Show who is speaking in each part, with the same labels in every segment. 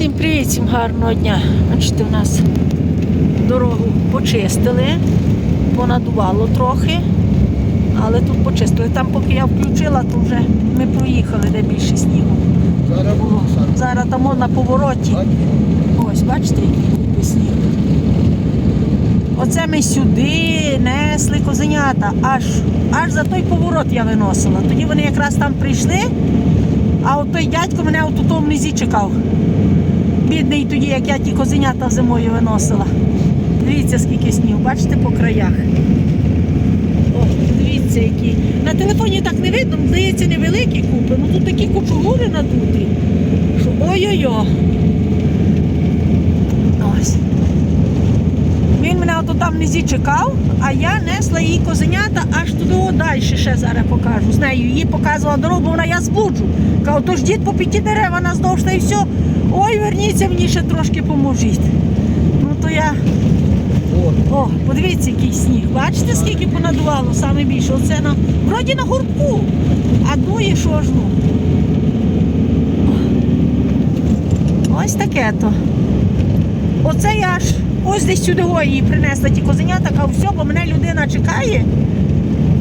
Speaker 1: Всім привіт, всім гарного дня. Бачите, у нас дорогу почистили, понадувало трохи, але тут почистили. Там, поки я включила, то вже ми проїхали, де більше снігу.
Speaker 2: Зараз
Speaker 1: було. Зараз там на повороті. Ось, бачите, які купи снігу. Оце ми сюди несли козенята, аж, аж за той поворот я виносила. Тоді вони якраз там прийшли, а от той дядько мене от у тому внизі чекав. Бідний тоді, як я ті козенята зимою виносила. Дивіться, скільки снігу, бачите по краях. О, дивіться, які. На телефоні так не видно, здається, невеликі купи. Ну тут такі кучугури надуті. Ой-ой-ой. Він мене ото там внизі чекав, а я несла її козенята аж туди далі ще зараз покажу. З нею її показувала дорогу, вона я збуджу. Кажу, то ж дід по п'яті дерева наздовж та й все. Ой, верніться мені ще трошки поможіть. Ну то я.
Speaker 2: О,
Speaker 1: подивіться, який сніг. Бачите, скільки понадувало саме більше. Оце на вроді на гуртку. А дує що ж ну. Ось таке то. Оце я ж ось десь сюди її принесла ті козенята, кажу, все, бо мене людина чекає.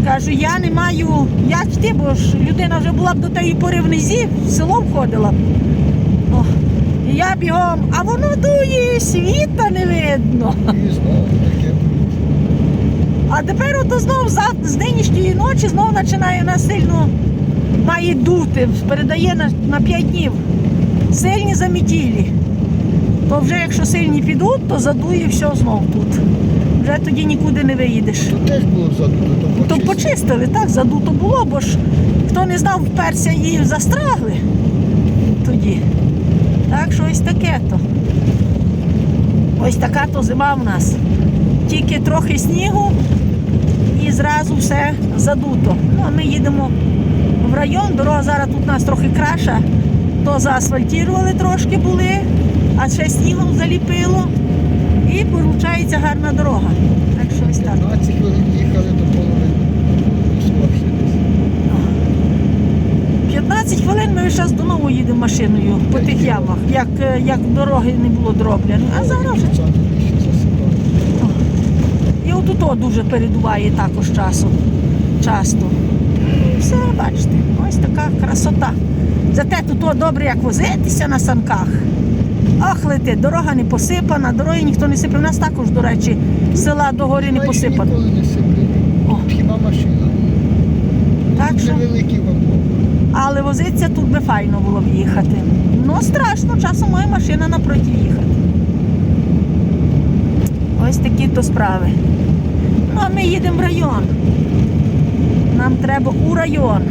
Speaker 1: Кажу, я не маю як йти, бо ж людина вже була б до тієї пори внизі, в село входила. О, і я бігом, а воно дує, світа не видно.
Speaker 2: і знову таке.
Speaker 1: А тепер ото знов з нинішньої ночі знов починає нас сильно має дути, передає на, на 5 днів. Сильні замітілі. То вже якщо сильні підуть, то задує все знов тут. Вже тоді нікуди не виїдеш.
Speaker 2: Тут теж було задуто, то
Speaker 1: То
Speaker 2: почистили.
Speaker 1: почистили, так, задуто було, бо ж хто не знав, вперся і застрагли тоді. Так що ось таке то. Ось така то зима в нас. Тільки трохи снігу і зразу все задуто. Ну, а ми їдемо в район, дорога зараз тут у нас трохи краша. То заасфальтували трошки були, а ще снігом заліпило. І виходить гарна дорога. Так що ось так.
Speaker 2: 15 хвилин їхали до половини. Скорше десь.
Speaker 1: 15 хвилин ми зараз до нову їдемо машиною по тих ямах, як, е, як дороги не було дроблено. А зараз вже. І отут дуже передуває також часу. Часто. Все, бачите, ось така красота. Зате тут добре, як возитися на санках. Ах, летить, дорога не посипана, дороги ніхто не сипе. У нас також, до речі, села до гори не посипано.
Speaker 2: Ніколи не сиплять. Хіба машина.
Speaker 1: Так що? Але возитися тут би файно було б їхати. Ну, страшно, часом моя машина напроти їхати. Ось такі то справи. Ну, а ми їдемо в район. Нам треба у район.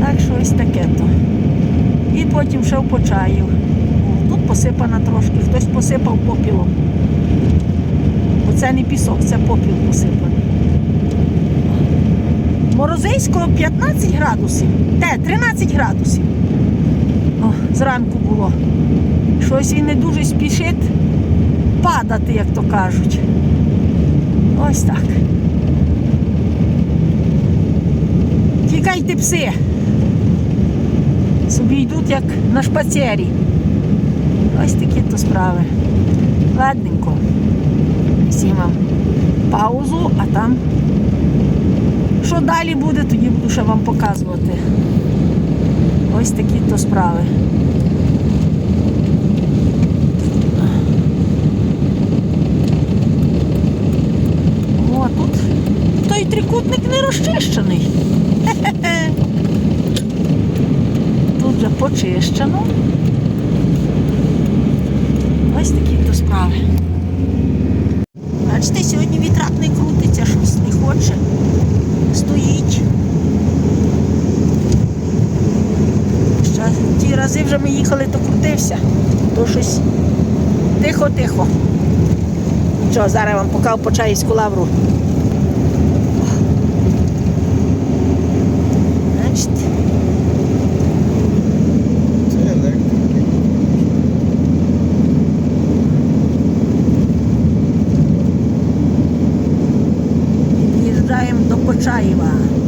Speaker 1: Так що ось таке то. І потім ще в Почаїв. Тут посипана трошки, хтось посипав попілом. Оце не пісок, це попіл посипаний. Морозейського 15 градусів. Те, 13 градусів. О, зранку було. Щось він не дуже спішить падати, як то кажуть. Ось так. Тікайте пси. Собі йдуть як на шпацері. Ось такі то справи. Ладненько. Всім вам паузу, а там що далі буде, тоді буду ще вам показувати. Ось такі то справи. О, тут той трикутник не розчищений. Хе-хе-хе. Тут вже почищено. Ось такі то справи. Бачите, сьогодні вітрак не крутиться, щось не хоче. Стоїть. Ще ті рази вже ми їхали, то крутився. То щось тихо-тихо. Що, зараз я вам покажу Почаївську лавру. Бачите?
Speaker 2: Це електрики.
Speaker 1: Під'їжджаємо до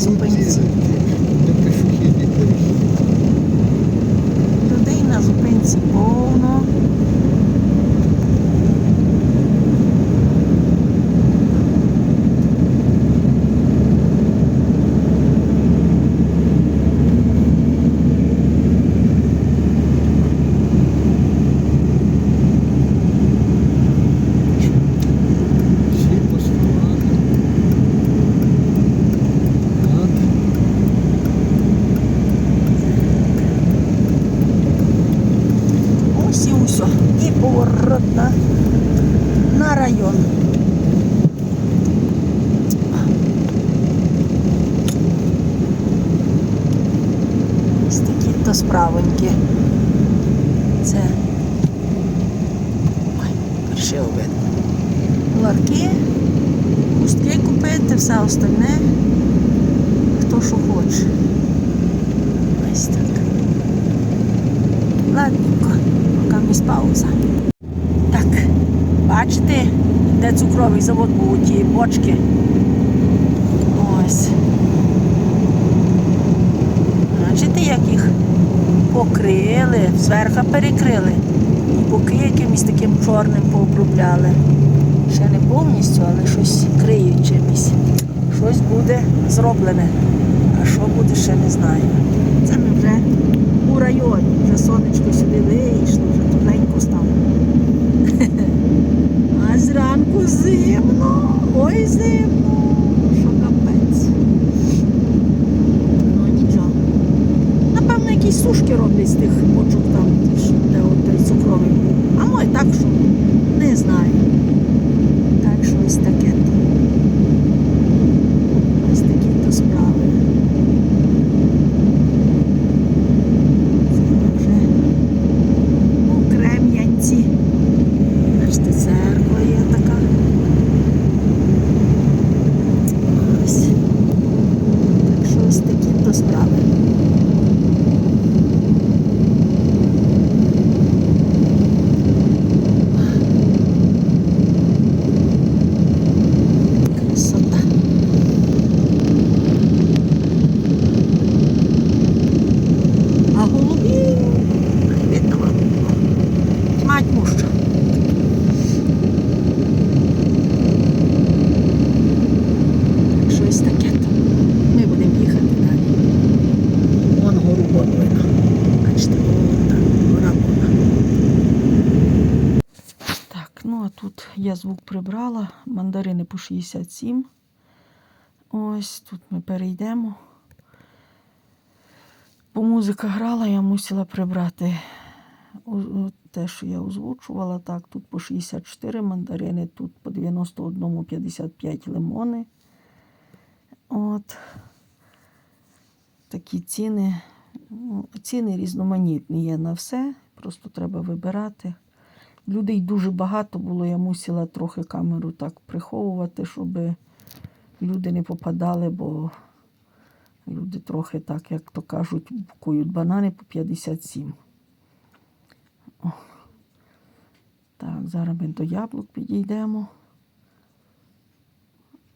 Speaker 3: зупинці. Людей на зупинці повно.
Speaker 2: Всі посилали. Так.
Speaker 3: Ось і усьо. І поворот на, на район. Ось такі то справоньки. Це паршиво видно. Ларки, кустки купити, все остальне. Хто що хоче. Ось так. Ладненько, місь пауза. Так, бачите, де цукровий завод був, ті бочки. Ось. Бачите, як їх покрили, зверху перекрили. І боки якимось таким чорним пообробляли. Ще не повністю, але щось криють чимось. Щось буде зроблене. А що буде, ще не знаю. Це ми вже у районі. Вже сонечко сюди вийшло, вже тепленько стало. А зранку зимно. Ой, зимно. Що капець. Ну нічого. Напевно, якісь сушки роблять з тих бочок там, де от цукровий. А мой так що не знаю. Так що ось таке то. Ось такі то справи. Це ми вже у Крем'янці. Бачите, церква є така. Ось. Так що ось такі то справи. Красота. А голубі видно вам. Мать муща. Так що ось таке то. Ми будемо їхати далі. Вон гору вон видно. Бачите, вон там, гора вона. Так, ну а тут я звук прибрала. Мандарини по 67. Ось тут ми перейдемо. Бо музика грала, я мусила прибрати те, що я озвучувала. Так, тут по 64 мандарини, тут по 91 55 лимони. От. Такі ціни. Ну, Ціни різноманітні є на все. Просто треба вибирати. Людей дуже багато було, я мусила трохи камеру так приховувати, щоб люди не попадали, бо люди трохи так, як то кажуть, кують банани по 57. О. Так, зараз ми до яблук підійдемо.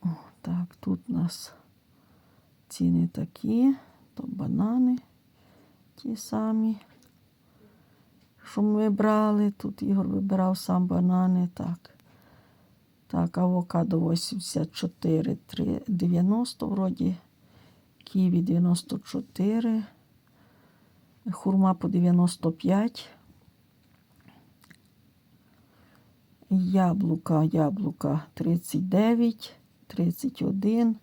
Speaker 3: О, так, тут у нас ціни такі, то банани ті самі, що ми брали. Тут Ігор вибирав сам банани. Так. Так, авокадо 84, 3, 90 вроді. Ківі 94. Хурма по 95. Яблука, яблука 39, 31.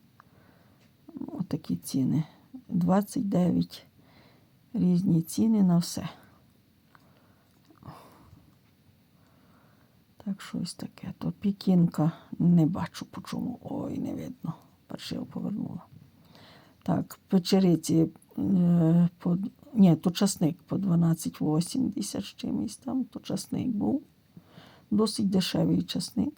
Speaker 3: Отакі ціни. 29. Різні ціни на все. Так, щось таке. То пікінка не бачу по чому. Ой, не видно. Паршиво повернула. Так, печериці е, по, ні, то часник по 12,80 з чимось там, то часник був. Досить дешевий часник.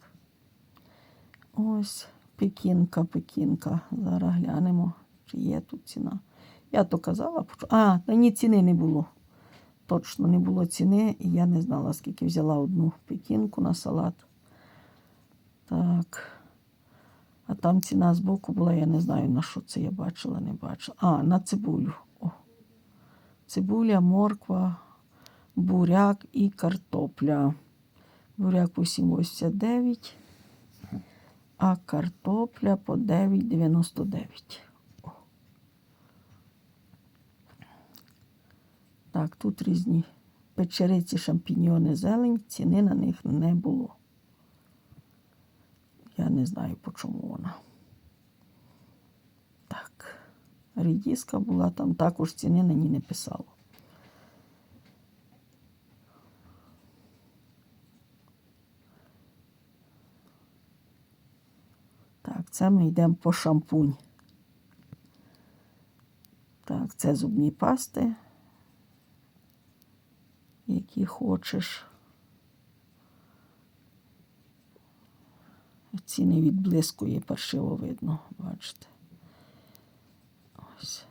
Speaker 3: Ось пекінка, пекінка. Зараз глянемо, чи є тут ціна. Я то казала, а, та ні, ціни не було. Точно не було ціни, і я не знала, скільки взяла одну пекінку на салат. Так. А там ціна збоку була, я не знаю, на що це я бачила, не бачила. А, на цибулю. О. Цибуля, морква, буряк і картопля. Буряк по 7,89, а картопля по 9,99. Так, тут різні печериці, шампіньйони, зелень, ціни на них не було. Я не знаю, по чому вона. Так. Рідіска була там, також ціни на ній не писало. Так, це ми йдемо по шампунь. Так, це зубні пасти, які хочеш. Ціни відблискує, паршиво видно, бачите. Ось.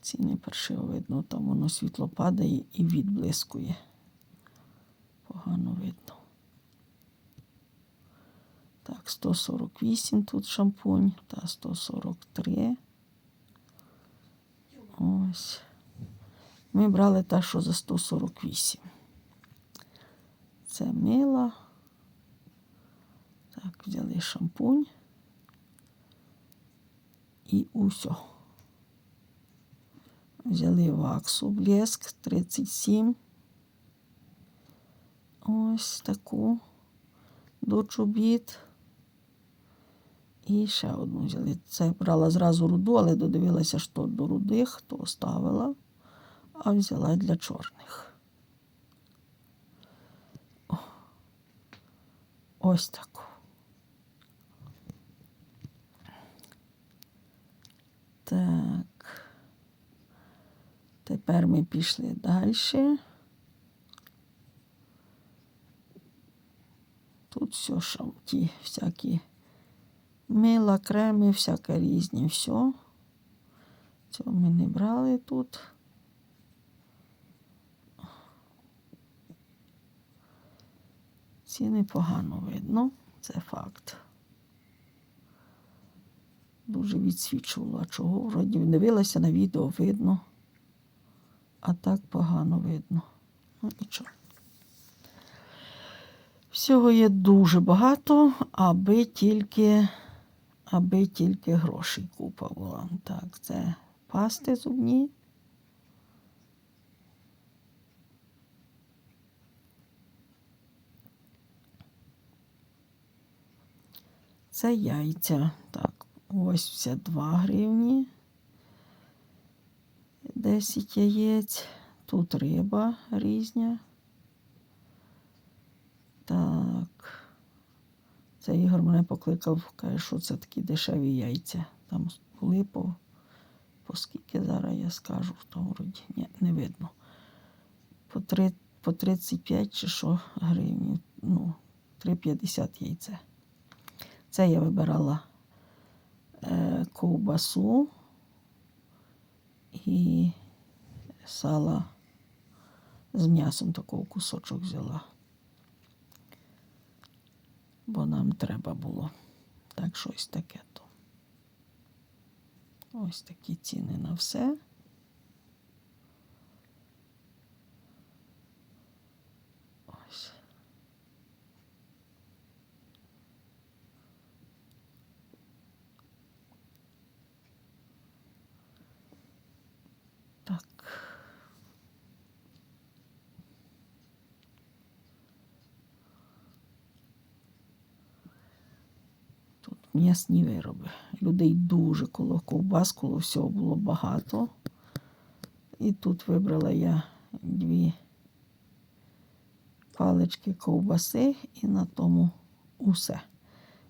Speaker 3: Ціни паршиво видно, там воно світло падає і відблискує. Погано видно. Так, 148 тут шампунь, та 143. Ось. Ми брали та, що за 148. Це мила. Так, взяли шампунь. І усьо. Взяли ваксу блеск 37. Ось таку до чобіт. І ще одну взяли. Це брала зразу руду, але додивилася, що до рудих, то оставила, а взяла для чорних. О. Ось таку. Так. Тепер ми пішли далі. Тут все шамті, всякі мила, креми, всяке різні, все. Цього ми не брали тут. Ціни погано видно, це факт. Дуже відсвічувало, а чого вроді дивилася на відео видно, а так погано видно. Ну нічого. Всього є дуже багато, аби тільки, аби тільки грошей купа була. Так, це пасти зубні. Це яйця. Так, ось це 2 гривні. 10 яєць. Тут риба різня. Так. Це Ігор мене покликав, каже, що це такі дешеві яйця. Там були по, по скільки зараз я скажу, в тому роді. Ні, не видно. По, три, по 35 чи що гривень. Ну, 3,50 яйця. Це я вибирала е, ковбасу і сала з м'ясом такого кусочок взяла. Бо нам треба було. Так щось таке то. Ось такі ціни на все. Ось. Так. Тут м'ясні вироби. Людей дуже коло ковбас, коло всього було багато. І тут вибрала я дві палички ковбаси і на тому усе.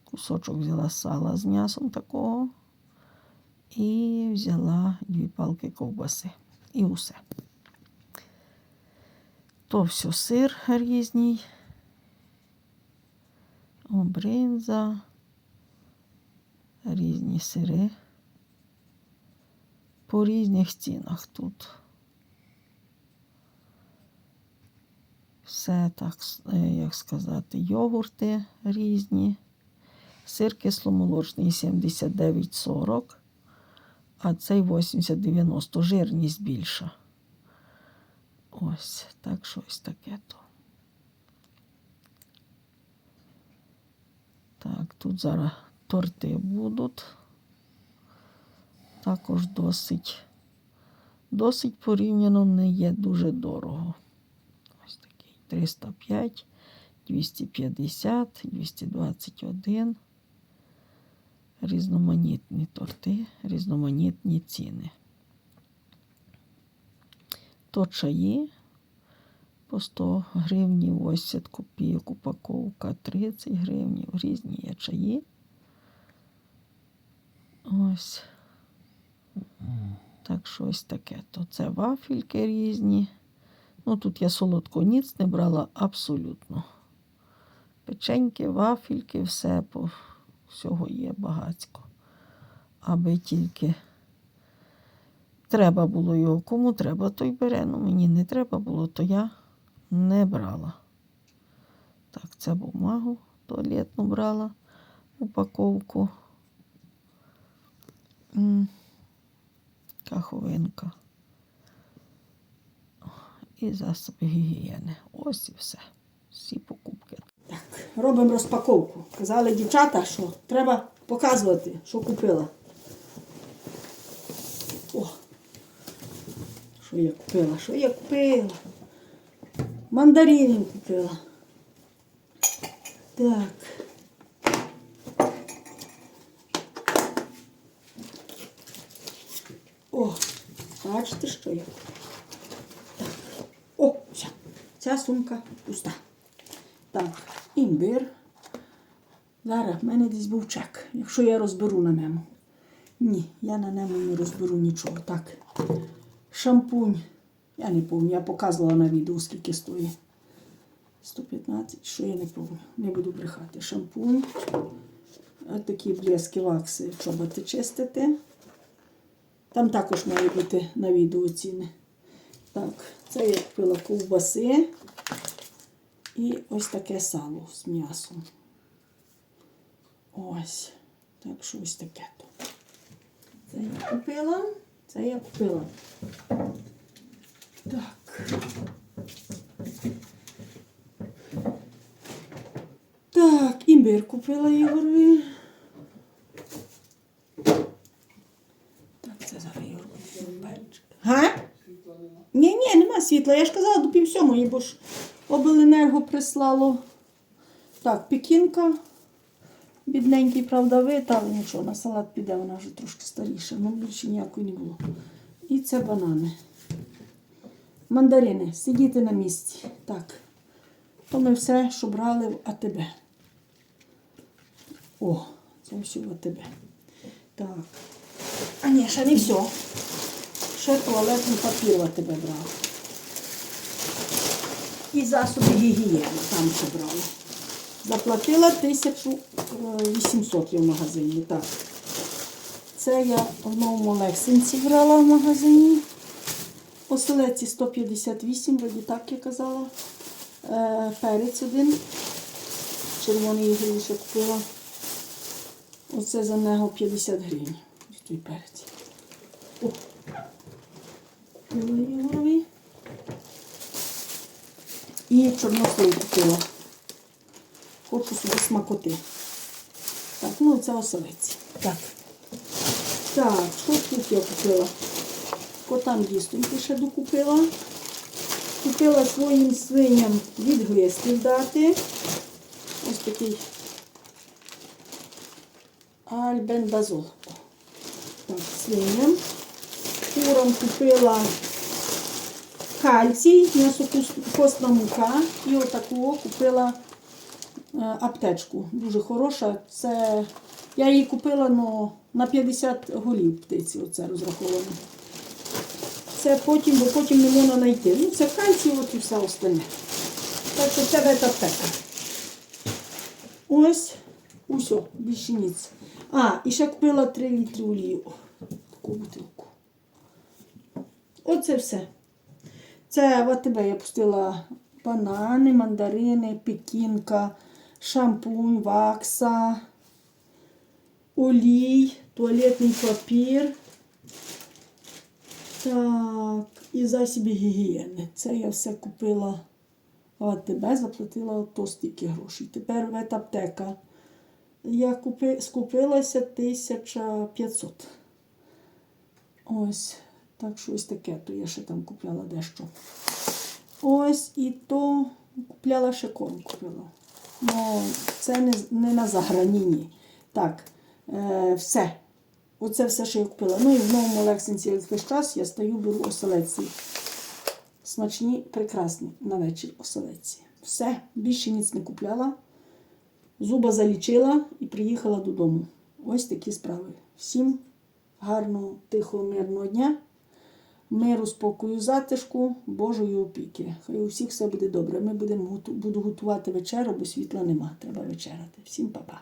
Speaker 3: Кусочок взяла сала з м'ясом такого. І взяла дві палки ковбаси. І усе. То все сир різний. О, бринза. Різні сири. По різних цінах тут.
Speaker 1: Все так, е, як сказати, йогурти різні. Сир кисломолочний 79,40, а цей 80,90. Жирність більша. Ось, так щось таке то. Так, тут зараз торти будуть. Також досить, досить порівняно не є дуже дорого. Ось такий 305, 250, 221. Різноманітні торти, різноманітні ціни. То чаї по 100 гривнів, 80 копійок, упаковка 30 гривнів, різні є чаї. Ось. Так, щось таке. То це вафельки різні. Ну, тут я солодко ніц не брала абсолютно. Печеньки, вафельки, все по всього є багацько. Аби тільки треба було його. Кому треба, той бере. Ну, мені не треба було, то я не брала. Так, це бумагу туалетну брала, упаковку. Каховинка. І засоби гігієни. Ось і все. Всі покупки. Так, робимо розпаковку. Казали дівчата, що треба показувати, що купила. О! Що я купила? Що я купила? Мандаринів купила. Так. О, бачите, що я? Так. О, все. Ця сумка пуста. Так, імбир. Зараз в мене десь був чек, якщо я розберу на ньому. Ні, я на ньому не розберу нічого. Так. Шампунь. Я не пам'ятаю, я показувала на відео, скільки стоїть. 115, що я не пам'ятаю. Не буду брехати. Шампунь. Ось такі блески вакси, чоботи чистити. Там також має бути на відео ціни. Так, це я купила ковбаси і ось таке сало з м'ясом. Ось. Так що ось таке то. Це я купила. Це я купила. Так. Так, імбир купила Ігорові. Так, це зараз Ігор буде перчик. Га? Ні, ні, нема світла. Я ж казала до пів сьомої, бо ж обленерго прислало. Так, пекінка. Бідненький, правда, вид, але нічого, на салат піде, вона вже трошки старіша. Ну, більше ніякої не було. І це банани. Мандарини, сидіти на місці. Так. То ми все, що брали в АТБ. О, це все в АТБ. Так. А ні, ще не все. Ще туалетний папір в АТБ брала. І засоби гігієни там ще. Заплатила 1800 я в магазині. Так. Це я в новому Лексинці брала в магазині. Оселеці 158, вроді так я казала. Е, перець один. Червоний ігрій ще купила. Оце за нього 50 гривень. Той перець. О. Купила Ігорові. І чорнослив купила. Хочу собі смакоти. Так, ну це оселець. Так. Так, що тут я купила? Котам дістоньки ще докупила. Купила своїм свиням від глистів дати. Ось такий альбендазол. Так, свиням. Курам купила кальцій, м'ясокосна мука. І отаку купила е, аптечку. Дуже хороша. Це я її купила ну, на 50 голів птиці. Оце розраховано. Це потім, бо потім не можна знайти. Ну, це кальцій, от і все остальне. Так що це ветаптека. Ось, усьо, більше ніц. А, і ще купила 3 літри олії. Таку бутилку. Оце все. Це в АТБ я пустила банани, мандарини, пекінка, шампунь, вакса, олій, туалетний папір. Так, і засіби гігієни. Це я все купила в АТБ, заплатила ото стільки грошей. Тепер ветаптека. Я купи, скупилася 1500. Ось, так що ось таке, то я ще там купляла дещо. Ось і то купляла ще корм купила. Ну, це не, не на заграніні. Так, е, все. Оце все, що я купила. Ну і в новому Лексинці весь час я стою, беру оселедці. Смачні, прекрасні на вечір оселедці. Все, більше ніц не купляла. Зуба залічила і приїхала додому. Ось такі справи. Всім гарного, тихого, мирного дня, миру, спокою, затишку, Божої опіки. Хай у всіх все буде добре. Ми будемо буду готувати вечерю, бо світла нема. Треба вечеряти. Всім па-па.